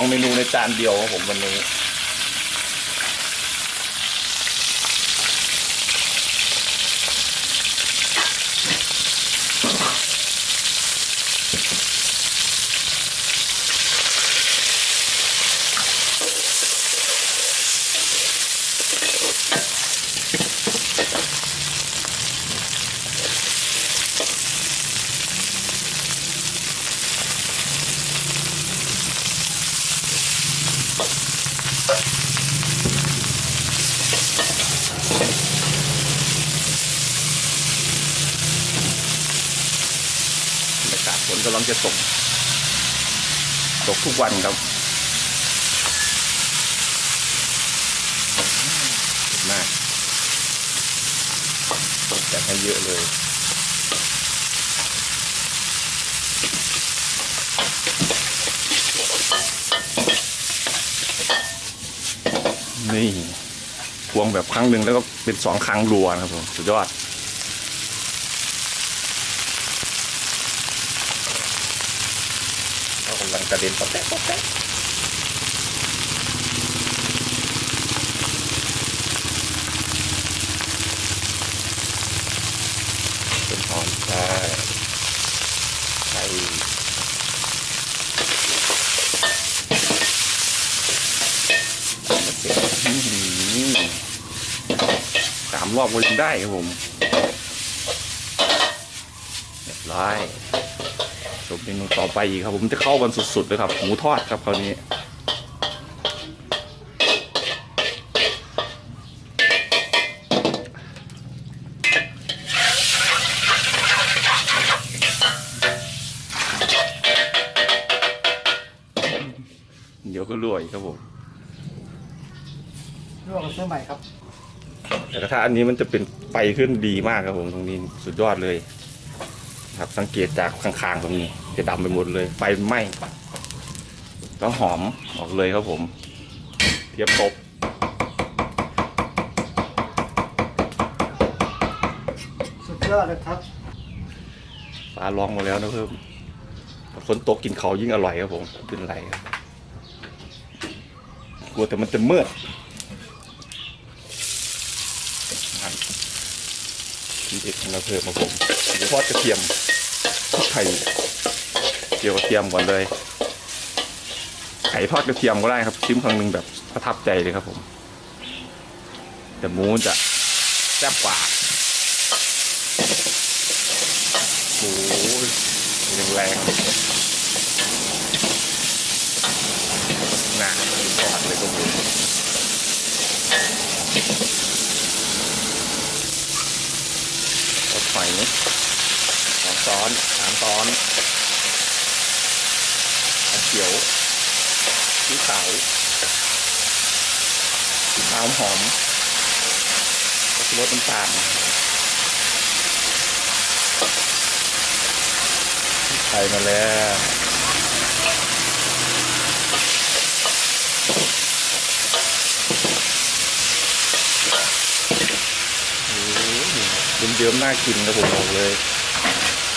สองเมนูในจานเดียวครับผมวันนี้ นกำลังจะตก ตกทุกวันครับมากตกแต่ให้เยอะเลยนี่พวงแบบครั้งหนึ่งแล้วก็เป็นสองครั้งรัวนะครับผมสุดยอด กระเด็นป๊อกแป๊กป๊อกแป๊กเป็นหอมใช่ใช่สามรอบก็ยังได้ครับผมเรียบร้อย จบเมนูต่อไปอีกครับ ผมจะเข้ากันสุดๆเลยครับ หมูทอดครับคราวนี้เดี๋ยวก็รวยครับผมลวกกับซื้อใหม่ครับ แต่กระทะอันนี้มันจะเป็นไฟขึ้นดีมากครับผมตรงนี้สุดยอดเลย ครับสังเกตจากข้างๆตรงนี้จะดำไปหมดเลยไฟไหม้แล้วหอมออกเลยครับผม เทียบตบสุดยอดเลยครับฟ้าร้องมาแล้วนะเพิ่มฝนตกกินเขาวยิ่งอร่อยครับผมเป็นไรครับกลัวแต่มันจะมืด นั่นทีเด็กเราเพิ่มมาผมหมูทอดกระเทียมทอดไข่เจียวกระเทียมก่อนเลย ไข่ทอดกระเทียมก็ได้ครับชิมครั้งหนึ่งแบบประทับใจเลยครับผม แต่หมูจะแซ่บกว่าโอ้ยยังแรงหนาทอดเลยตรงนี้รถไฟนี่ สองซ้อนสามซ้อนเขียวสีขาวสีขาวหอมก็คือรสน้ำตาลใส่มาแล้วโอ้โห เยิ้มๆน่ากินนะผมบอกเลย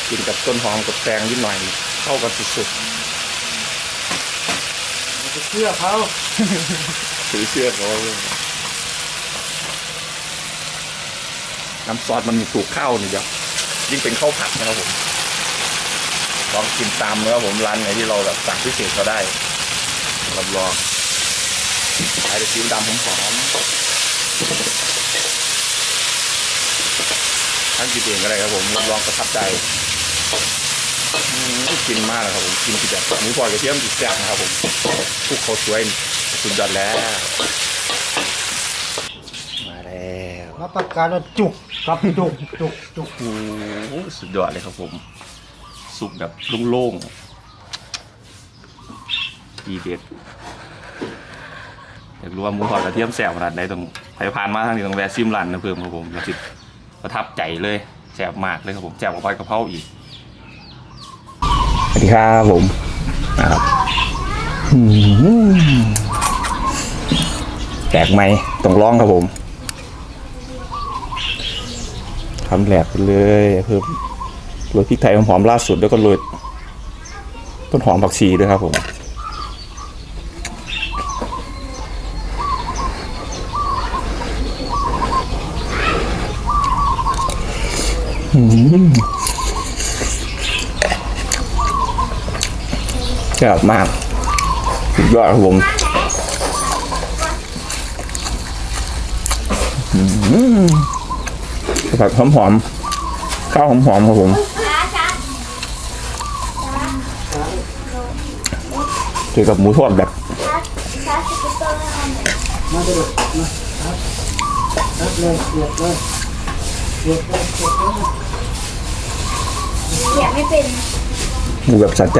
กินกับต้นหอมกับแตงนิดหน่อยเข้ากันสุดอย่าไปเชื่อเขาๆถือเชื่อเขาเลยน้ำซอสมันถูกข้าวนี่เดียวยิ่งเป็นข้าวผัดนะครับผมลองกินตามเนื้อผมร้านไหนที่เราแบบสั่งพิเศษก็ได้รับรองใช้แต่ซีอิ๊วดำหอมๆ ท่านกินเองก็ได้ครับผมรับรองประทับใจอืมกินมากเลยครับผมกินกินแบบหมูทอดกระเทียมติดแซ่บนะครับผมทุกเขาวสวยสุดยอดแล้ว มาแล้วรับประกันว่าจุกครับจุกจุกจุกโอ้โหสุดยอดเลยครับผมสุกแบบโล่งๆดีเด็ดอยากรู้ว่าหมูทอดกระเทียมแสบขนาดไหนต้องไปผ่านมาทางนี้ต้องแวะซิมรันนะเพิ่มครับผมแล้วสิ ประทับใจเลยแสบมากเลยครับผมแสบกว่าปลากระเพราอีกสวัสดีครับผมนะครับแตกไหมต้องร้องครับผมทำแหลกไปเลยเพิ่มโรยพริกไทยหอมๆล่าสุดแล้วก็โรยต้นหอมผักชีด้วยครับผม แซ่บมากสุดยอดครับผมผัดหอมข้าวหอมๆครับผมเจอกับหมูทอดแบบมาจะดูมาครับบเลยเสียบเลย เสียบเลยเสียบเลยเสียไม่เป็นหมูแบบสะใจ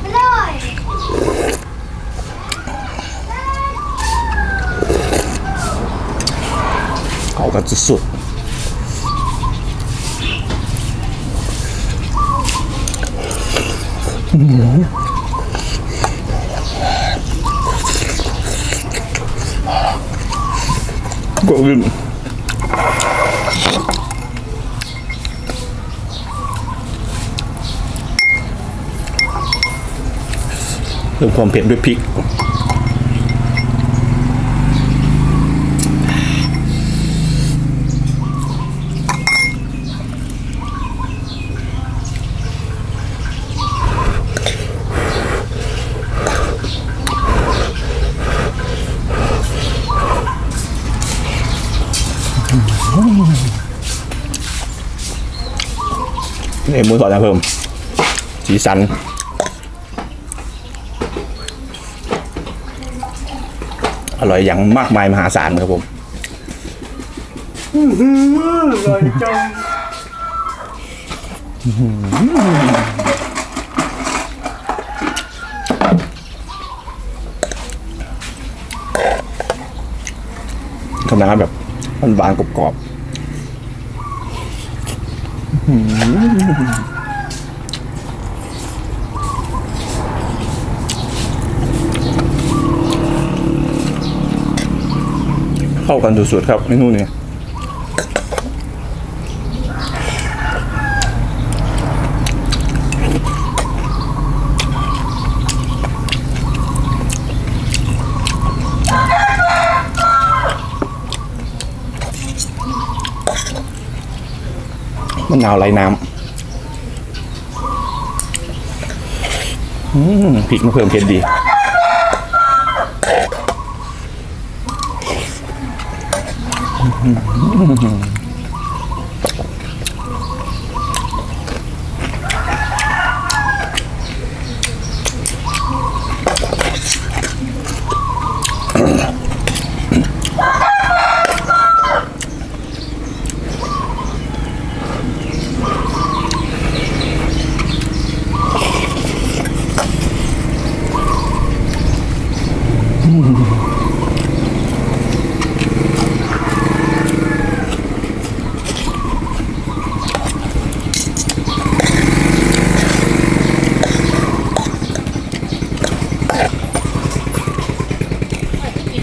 ไปเลย เขากัน สุดๆก็ลืมเพิ่มความเผ็ดด้วยพริก นี่หมูสอดนะเพิ่มสีสันอร่อยอย่างมากมายมหาศาลครับผมอร่อยจังทำน้ำแบบ หวานกรอบเข้ากันสุดๆครับเมนูนี้ มะนาวไร้น้ำพริกมะเขือเทศดีอืม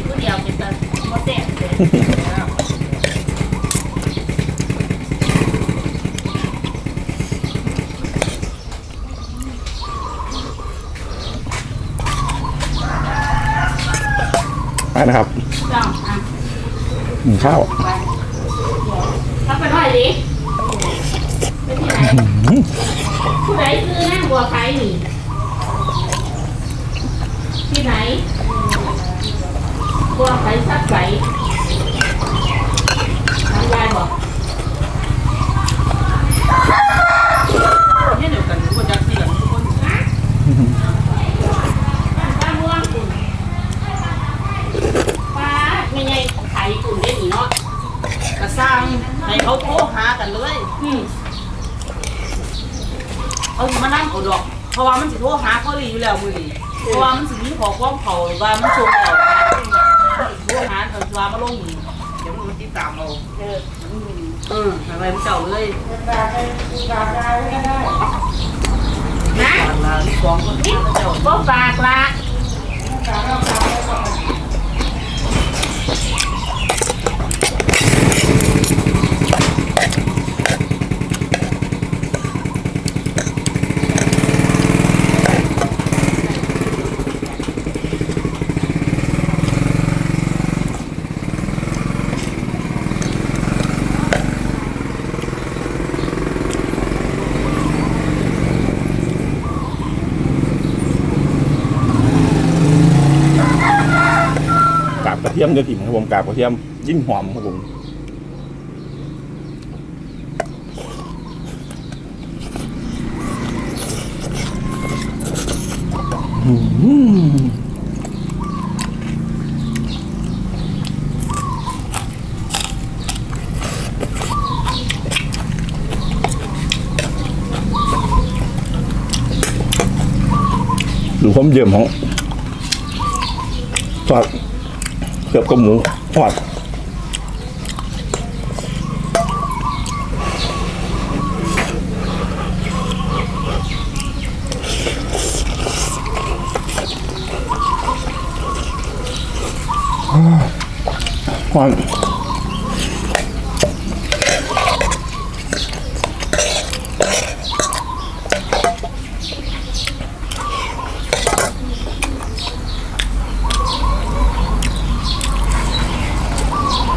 ผู้เดียวเป็นแต่ มดแดงเลยไปนะครับจ้องอะหนึ่งข้าวไปถ้าไปหน่อยดิไปที่ไหนผู้ใดคือนั่งบัวไฟนี่ที่ไหน บัวไฟสักใสทำยายบอกเนี่ยเดี๋ยวกันคนจะเสียงทุกคนนะบ้านม่วงคุณป้าไม่ไงไข่ตุ่นได้หนิเนาะกระสร้างให้เขาโทรหากันเลยอืมเขาสิมานั่งเอาดอก เพราะว่ามันสิโทรหาเขาดีอยู่แล้วมือนี้เพราะว่ามันสิมีขอความเขาว่ามันชงแล้วโทรหาเขา ว่ามาลงนี่เดี๋ยวมันติดตามเอาเออเอออะไรมันเจ้าเลยนะตอนละสองคนนี่เจ้าก็ฝากละ กระเทียมจะถิ่มครับผมกาบกระเทียมยิ่งหอมครับผมดูความเยี่ยมของทอด กือบกับหมูทอดหวาน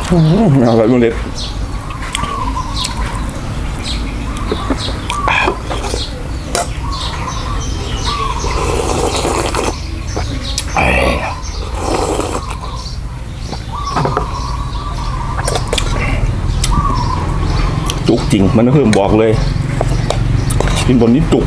อร่อยมากเลยจุกจริง มันก็คือบอกเลย กินบนนี้จุก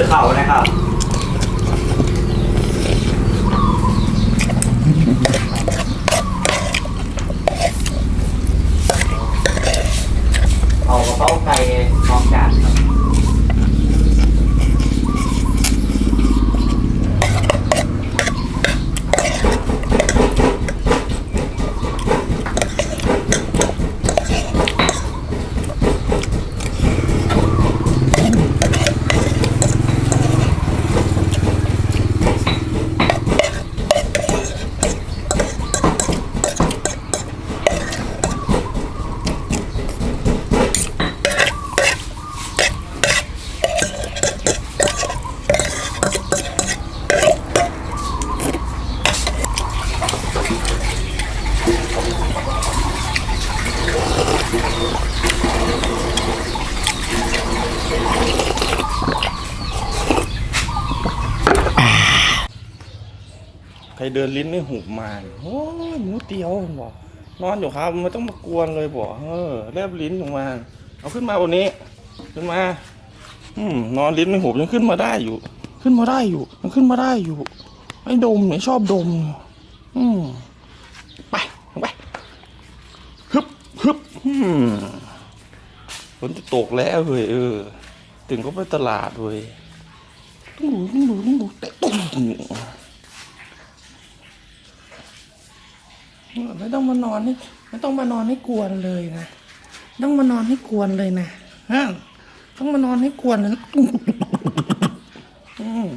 อเขานะครับ เอากระเพราไก่สองจานครับ ใคร เดินลิ้นไม่หุบมาโอ้ยหมูเตียวบอกนอนอยู่ครับไม่ต้องมากวนเลยบอกเออแลบลิ้นออกมา เอาขึ้นมาบนนี้ ขึ้นมา อืมนอนลิ้นไม่หุบยังขึ้นมาได้อยู่ ขึ้นมาได้อยู่ยังขึ้นมาได้อยู่ไอ้ดมเนี่ยชอบดม อืมไปไปฮึบฮึบอืมฝนจะตกแล้วเว้ยเออ ถึงก็ไปตลาดเว้ยต้องดูต้องดูต้องดูแต่ตุ้ม ไม่ต้องมานอนให้ไม่ต้องมานอนให้กวนเลยนะต้องมานอนให้กวนเลยนะฮะต้องมานอนให้กวนนะอืม